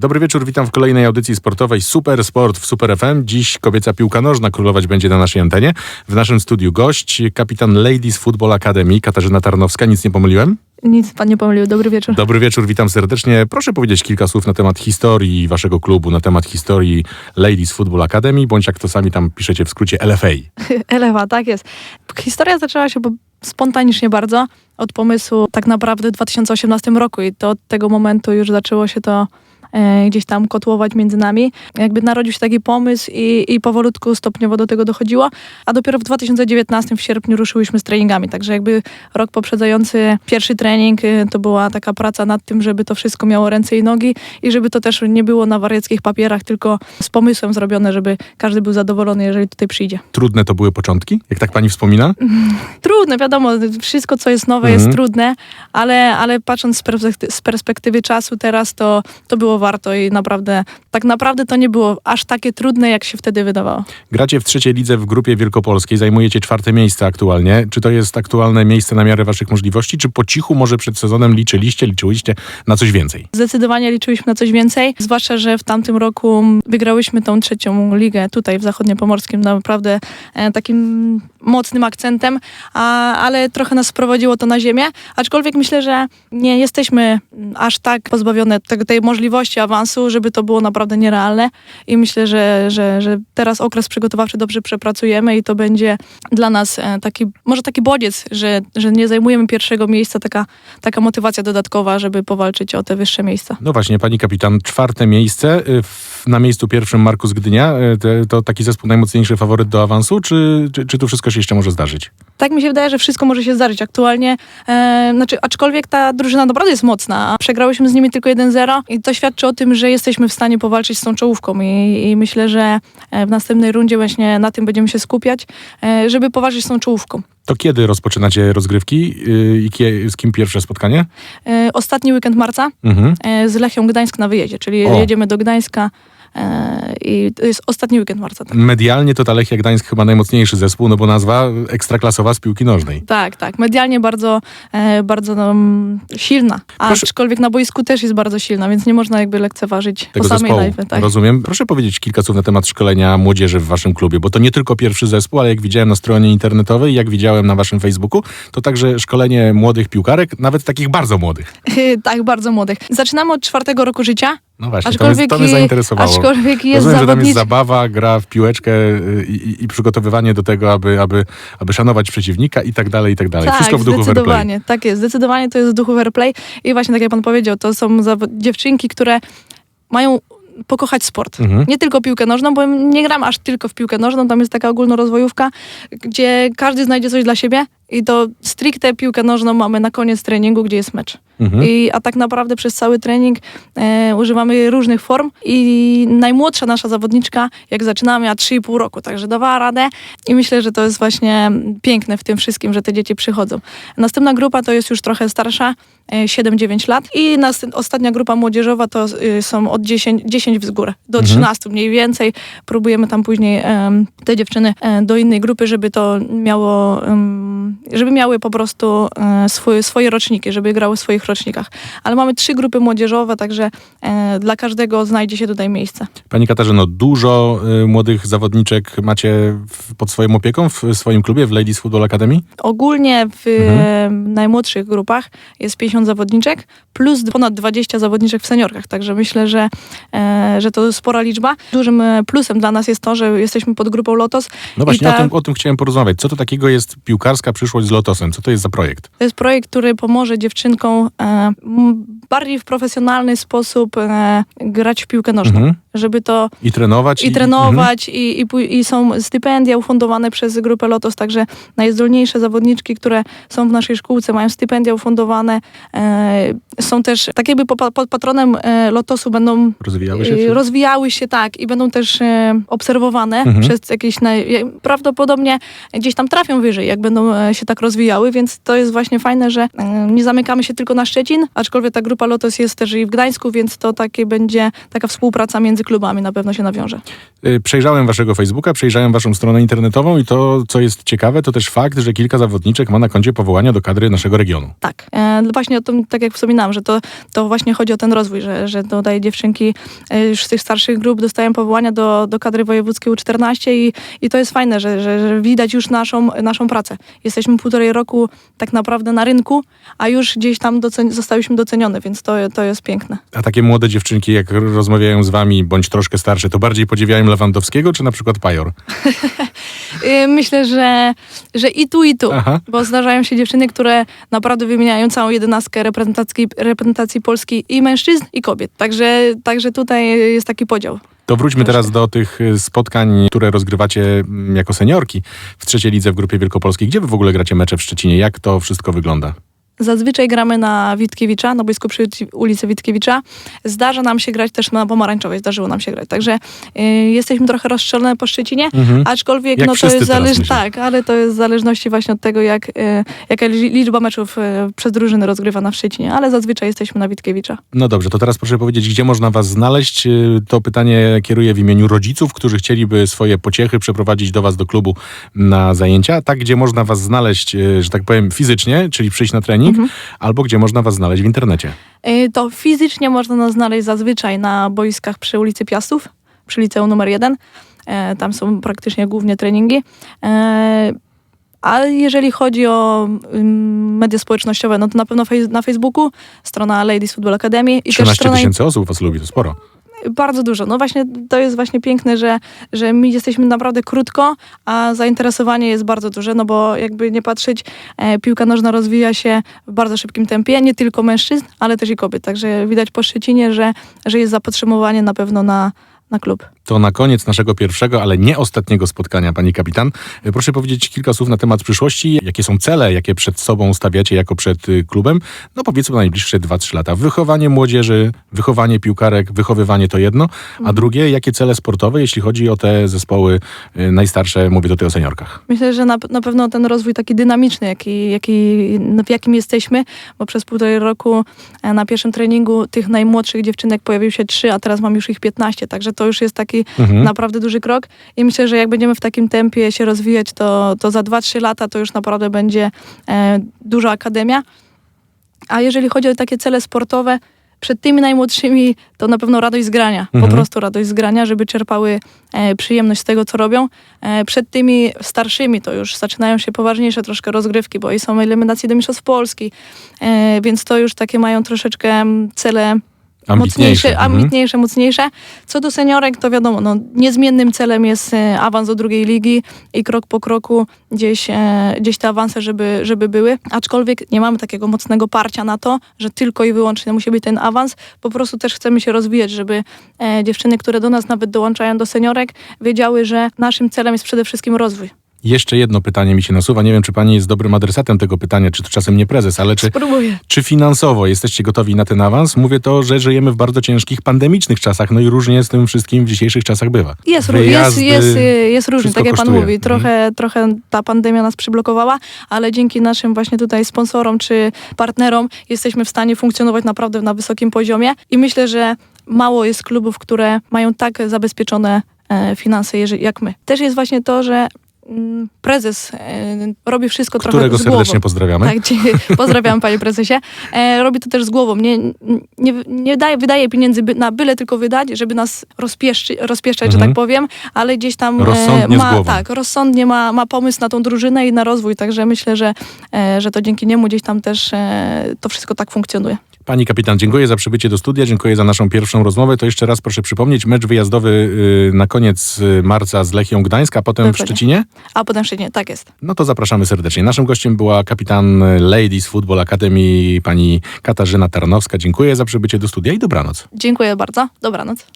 Dobry wieczór, witam w kolejnej audycji sportowej Super Sport w Super FM. Dziś kobieca piłka nożna królować będzie na naszej antenie. W naszym studiu gość, kapitan Ladies Football Academy, Katarzyna Tarnowska. Nic nie pomyliłem? Nic pan nie pomylił. Dobry wieczór. Dobry wieczór, witam serdecznie. Proszę powiedzieć kilka słów na temat historii waszego klubu, na temat historii Ladies Football Academy, bądź jak to sami tam piszecie w skrócie LFA. Elewa, tak jest. Historia zaczęła się bo- spontanicznie bardzo od pomysłu tak naprawdę w 2018 roku i to od tego momentu już zaczęło się to gdzieś tam kotłować między nami. Jakby narodził się taki pomysł i, i powolutku stopniowo do tego dochodziło, a dopiero w 2019 w sierpniu ruszyłyśmy z treningami, także jakby rok poprzedzający pierwszy trening e, to była taka praca nad tym, żeby to wszystko miało ręce i nogi i żeby to też nie było na wariackich papierach, tylko z pomysłem zrobione, żeby każdy był zadowolony, jeżeli tutaj przyjdzie. Trudne to były początki, jak tak pani wspomina? Trudne, wiadomo, wszystko co jest nowe Mhm. jest trudne, ale, ale patrząc z, perspekty- z perspektywy czasu teraz, to, to było warto i naprawdę, tak naprawdę to nie było aż takie trudne, jak się wtedy wydawało. Gracie w trzeciej lidze w grupie wielkopolskiej, zajmujecie czwarte miejsce aktualnie. Czy to jest aktualne miejsce na miarę waszych możliwości, czy po cichu może przed sezonem liczyliście, liczyłyście na coś więcej? Zdecydowanie liczyliśmy na coś więcej, zwłaszcza, że w tamtym roku wygrałyśmy tą trzecią ligę tutaj w Zachodniopomorskim, naprawdę e, takim mocnym akcentem, a, ale trochę nas sprowadziło to na ziemię, aczkolwiek myślę, że nie jesteśmy mm, aż tak pozbawione tej możliwości awansu, żeby to było naprawdę nierealne i myślę, że, że, że teraz okres przygotowawczy dobrze przepracujemy i to będzie dla nas e, taki, może taki bodziec, że, że nie zajmujemy pierwszego miejsca, taka, taka motywacja dodatkowa, żeby powalczyć o te wyższe miejsca. No właśnie, pani kapitan, czwarte miejsce. w- Na miejscu pierwszym Markus Gdynia. te- To taki zespół najmocniejszy faworyt do awansu, czy, czy, czy tu wszystko się jeszcze może zdarzyć? Tak mi się wydaje, że wszystko może się zdarzyć aktualnie. E, znaczy, aczkolwiek ta drużyna naprawdę jest mocna. a Przegrałyśmy z nimi tylko 1-0 i to świadczy o tym, że jesteśmy w stanie powalczyć z tą czołówką i, i myślę, że e, w następnej rundzie właśnie na tym będziemy się skupiać, e, żeby powalczyć z tą czołówką. To kiedy rozpoczynacie rozgrywki y, i z kim pierwsze spotkanie? E, ostatni weekend marca Mhm. z Lechią Gdańsk na wyjeździe, czyli O. jedziemy do Gdańska i to jest ostatni weekend marca. Tak. Medialnie to Lechia Gdańsk chyba najmocniejszy zespół, no bo nazwa ekstraklasowa z piłki nożnej. Tak, tak. Medialnie bardzo, e, bardzo no, silna. Proszę- Aczkolwiek na boisku też jest bardzo silna, więc nie można jakby lekceważyć Tego po samej zespołu. live. Tak. Rozumiem. Proszę powiedzieć kilka słów na temat szkolenia młodzieży w waszym klubie, bo to nie tylko pierwszy zespół, ale jak widziałem na stronie internetowej, jak widziałem na waszym Facebooku, to także szkolenie młodych piłkarek, nawet takich bardzo młodych. tak, bardzo młodych. Zaczynamy od czwartego roku życia, No właśnie, to aczkolwiek, mnie, to mnie zainteresowało. aczkolwiek jest Rozumiem, że tam jest zabawa, gra w piłeczkę y, i, i, przygotowywanie do tego, aby, aby, aby szanować przeciwnika i tak dalej, i tak dalej. Tak, Wszystko w duchu fair play. zdecydowanie. Tak jest, zdecydowanie to jest w duchu fair play. I właśnie tak jak pan powiedział, to są dziewczynki, które mają pokochać sport. Mhm. Nie tylko piłkę nożną, bo nie gram aż tylko w piłkę nożną, tam jest taka ogólnorozwojówka, gdzie każdy znajdzie coś dla siebie i to stricte piłkę nożną mamy na koniec treningu, gdzie jest mecz. Mhm. I, a tak naprawdę przez cały trening e, używamy różnych form i najmłodsza nasza zawodniczka, jak zaczynała, miała 3,5 roku, także dawała radę i myślę, że to jest właśnie piękne w tym wszystkim, że te dzieci przychodzą. Następna grupa to jest już trochę starsza, e, 7-9 lat i nast- ostatnia grupa młodzieżowa to y, są od 10, 10 w górę, do Mhm. 13 mniej więcej. Próbujemy tam później em, te dziewczyny e, do innej grupy, żeby to miało, em, żeby miały po prostu e, swoje, swoje roczniki, żeby grały w swoich rocznikach. Ale mamy trzy grupy młodzieżowe, także e, dla każdego znajdzie się tutaj miejsce. Pani Katarzyno, dużo y, młodych zawodniczek macie pod swoją opieką w swoim klubie, w Ladies Football Academy? Ogólnie w Mhm. e, najmłodszych grupach jest 50 zawodniczek, plus ponad 20 zawodniczek w seniorkach, także myślę, że, e, że to spora liczba. Dużym e, plusem dla nas jest to, że jesteśmy pod grupą Lotos. No właśnie, ta- o, tym, o tym chciałem porozmawiać. Co to takiego jest piłkarska przyszłość z Lotosem? Co to jest za projekt? To jest projekt, który pomoże dziewczynkom e, bardziej w profesjonalny sposób e, grać w piłkę nożną. Mhm. Żeby to I trenować? i trenować, i, i, pój- i są stypendia ufundowane przez grupę Lotos, także najzdolniejsze zawodniczki, które są w naszej szkółce, mają stypendia ufundowane. E, są też, tak jakby po- pod patronem e, Lotosu będą Rozwijały się? e, rozwijały się, tak, i będą też e, obserwowane Mhm. przez jakieś, naj, ja- prawdopodobnie gdzieś tam trafią wyżej, jak będą e, się tak rozwijały, więc to jest właśnie fajne, że e, nie zamykamy się tylko na Szczecin, aczkolwiek ta grupa Lotos jest też i w Gdańsku, więc to takie będzie taka współpraca między klubami na pewno się nawiąże. Y, Przejrzałem waszego Facebooka, przejrzałem waszą stronę internetową i to, co jest ciekawe, to też fakt, że kilka zawodniczek ma na koncie powołania do kadry naszego regionu. Tak, e, właśnie o tym, tak jak wspominałam, że to, to właśnie chodzi o ten rozwój, że, że tutaj dziewczynki e, już z tych starszych grup dostają powołania do, do kadry wojewódzkiej U14 i, i to jest fajne, że, że, że widać już naszą, naszą pracę. Jesteśmy półtorej roku tak naprawdę na rynku, a już gdzieś tam docen- zostałyśmy docenione, więc to, to jest piękne. A takie młode dziewczynki, jak rozmawiają z wami, bądź troszkę starsze, to bardziej podziwiają Lewandowskiego, czy na przykład Pajor? E, Myślę, że, że i tu, i tu. Aha. Bo zdarzają się dziewczyny, które naprawdę wymieniają całą jedenastkę reprezentacji, reprezentacji Polski i mężczyzn, i kobiet. Także, także tutaj jest taki podział. To wróćmy teraz do tych y, spotkań, które rozgrywacie mm, jako seniorki w trzeciej lidze w Grupie Wielkopolskiej. Gdzie wy w ogóle gracie mecze w Szczecinie? Jak to wszystko wygląda? Zazwyczaj gramy na Witkiewicza, na boisku przy ulicy Witkiewicza. Zdarza nam się grać też na Pomarańczowej, zdarzyło nam się grać. Także y, jesteśmy trochę rozstrzelone po Szczecinie, Mhm. aczkolwiek Jak no, to jest teraz, zależ... myślę. tak, ale to jest w zależności właśnie od tego, jak, y, jaka li- liczba meczów y, przez drużyny rozgrywa na Szczecinie, ale zazwyczaj jesteśmy na Witkiewicza. No dobrze, to teraz proszę powiedzieć, gdzie można was znaleźć? Y, To pytanie kieruję w imieniu rodziców, którzy chcieliby swoje pociechy przeprowadzić do was do klubu na zajęcia. Tak, gdzie można was znaleźć, y, że tak powiem, fizycznie, czyli przyjść na trening, albo gdzie można was znaleźć w internecie. Y, To fizycznie można nas znaleźć zazwyczaj na boiskach przy ulicy Piastów, przy liceum numer jeden. E, Tam są praktycznie głównie treningi. E, A jeżeli chodzi o ym, media społecznościowe, no to na pewno na Facebooku strona Ladies Football Academy i też 13 strona tysięcy osób was lubi, to sporo. Bardzo dużo. No właśnie to jest właśnie piękne, że, że my jesteśmy naprawdę krótko, a zainteresowanie jest bardzo duże, no bo jakby nie patrzeć, e, piłka nożna rozwija się w bardzo szybkim tempie, nie tylko mężczyzn, ale też i kobiet. Także widać po Szczecinie, że, że jest zapotrzebowanie na pewno na, na klub. To na koniec naszego pierwszego, ale nie ostatniego spotkania, pani kapitan. Y, Proszę powiedzieć kilka słów na temat przyszłości. Jakie są cele, jakie przed sobą stawiacie jako przed y, klubem? No powiedzmy na najbliższe 2-3 lata. Wychowanie młodzieży, wychowanie piłkarek, wychowywanie to jedno, a drugie, jakie cele sportowe, jeśli chodzi o te zespoły y, najstarsze, mówię tutaj o seniorkach. Myślę, że na, na pewno ten rozwój taki dynamiczny, jaki, jaki, no, w jakim jesteśmy, bo przez półtorej roku e, na pierwszym treningu tych najmłodszych dziewczynek pojawił się trzy, a teraz mam już ich 15, także to już jest taki Mhm. naprawdę duży krok i myślę, że jak będziemy w takim tempie się rozwijać, to, to za 2-3 lata to już naprawdę będzie e, duża akademia. A jeżeli chodzi o takie cele sportowe, przed tymi najmłodszymi to na pewno radość z grania, Mhm. po prostu radość z grania, żeby czerpały e, przyjemność z tego, co robią. E, przed tymi starszymi to już zaczynają się poważniejsze troszkę rozgrywki, bo i są eliminacje do Mistrzostw Polski, e, więc to już takie mają troszeczkę mm, cele Ambitniejsze. mocniejsze, Mhm. ambitniejsze, mocniejsze. Co do seniorek, to wiadomo, no, niezmiennym celem jest e, awans do drugiej ligi i krok po kroku gdzieś, e, gdzieś te awanse, żeby, żeby były. Aczkolwiek nie mamy takiego mocnego parcia na to, że tylko i wyłącznie musi być ten awans. Po prostu też chcemy się rozwijać, żeby e, dziewczyny, które do nas nawet dołączają do seniorek, wiedziały, że naszym celem jest przede wszystkim rozwój. Jeszcze jedno pytanie mi się nasuwa. Nie wiem, czy pani jest dobrym adresatem tego pytania, czy to czasem nie prezes, ale czy, Spróbuję. Czy finansowo jesteście gotowi na ten awans? Mówię to, że żyjemy w bardzo ciężkich, pandemicznych czasach, no i różnie z tym wszystkim w dzisiejszych czasach bywa. Jest, ró- jest, Wyjazdy, jest, jest różnie, tak jak pan kosztuje. mówi. Trochę, trochę ta pandemia nas przyblokowała, ale dzięki naszym właśnie tutaj sponsorom czy partnerom jesteśmy w stanie funkcjonować naprawdę na wysokim poziomie i myślę, że mało jest klubów, które mają tak zabezpieczone e, finanse jak my. Też jest właśnie to, że prezes e, robi wszystko Którego trochę z głową. serdecznie pozdrawiamy. Tak, pozdrawiam panie prezesie. E, robi to też z głową. Nie, nie, nie daje, wydaje pieniędzy na byle tylko wydać, żeby nas rozpieszczy, rozpieszczać, że Mhm. tak powiem, ale gdzieś tam Rozsądnie z ma, tak, rozsądnie ma, ma pomysł na tą drużynę i na rozwój, także myślę, że, e, że to dzięki niemu gdzieś tam też e, to wszystko tak funkcjonuje. Pani kapitan, dziękuję za przybycie do studia, dziękuję za naszą pierwszą rozmowę. To jeszcze raz proszę przypomnieć, mecz wyjazdowy y, na koniec y, marca z Lechią Gdańsk, a potem w Dokładnie. Szczecinie? A potem nie, tak jest. No to zapraszamy serdecznie. Naszym gościem była kapitan Ladies Football Academy, pani Katarzyna Tarnowska. Dziękuję za przybycie do studia i dobranoc. Dziękuję bardzo. Dobranoc.